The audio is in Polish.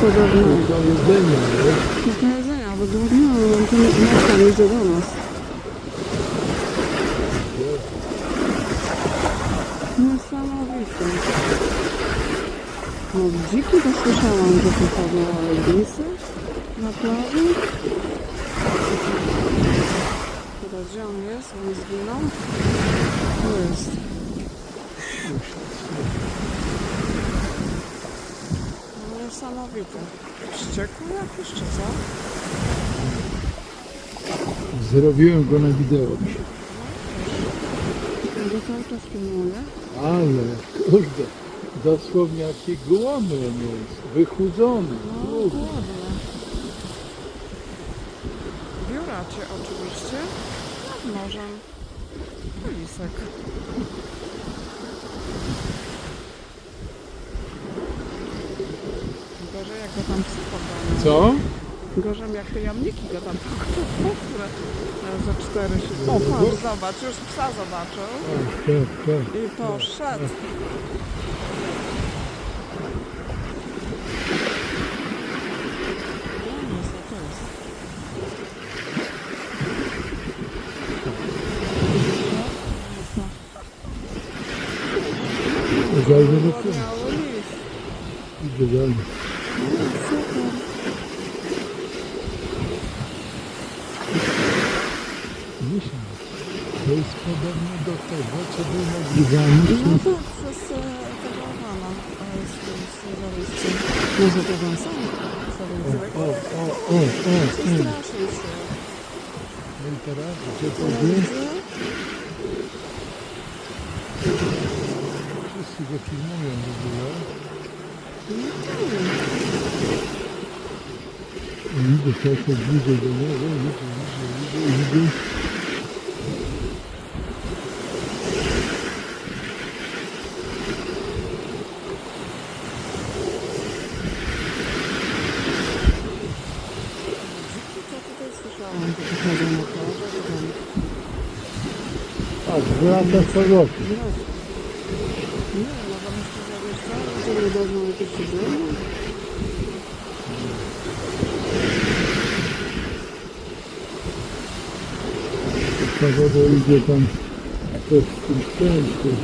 podobno. Do jedzenia, nie? Do jedzenia, wygłodniałam, to matka idzie do nas. Niesamowite. No dziki to słyszałam, że tu chodzą, lisy na plaży? Teraz gdzie on jest? On zginął? Tu jest. No niesamowite. Wściekły jakiś czy co? Zrobiłem go na wideo. Ja go cały czas filmuję. Ale, kurde, dosłownie jaki gołomy on jest. Wychudzony. No, Kurde. ładnie. Biuracie oczywiście. Nad morzem. Lisek. Gorzej jak go tam psy pogonią. Co? Gorzej jak te jamniki go tam które za cztery się... O, pan, zobacz, już psa zobaczył. Tak, tak, tak. I poszedł. Miało nic. Idę dalej. Myślę, to jest podobne do tego, co było nagrywany. No to e, tego pana e, z tym z Może to ten sam? O, o, o, o, o, o. No i teraz, gdzie to jest? widzę. Wszyscy go filmują w ogóle. Видно, сейчас вот видно, да, да, видно, видно, видно. А, здравствуйте, пожалуйста. Здравствуйте. Wiesz co, że nie dadzą jakieś jedzenie. Ta woda idzie tam też w tym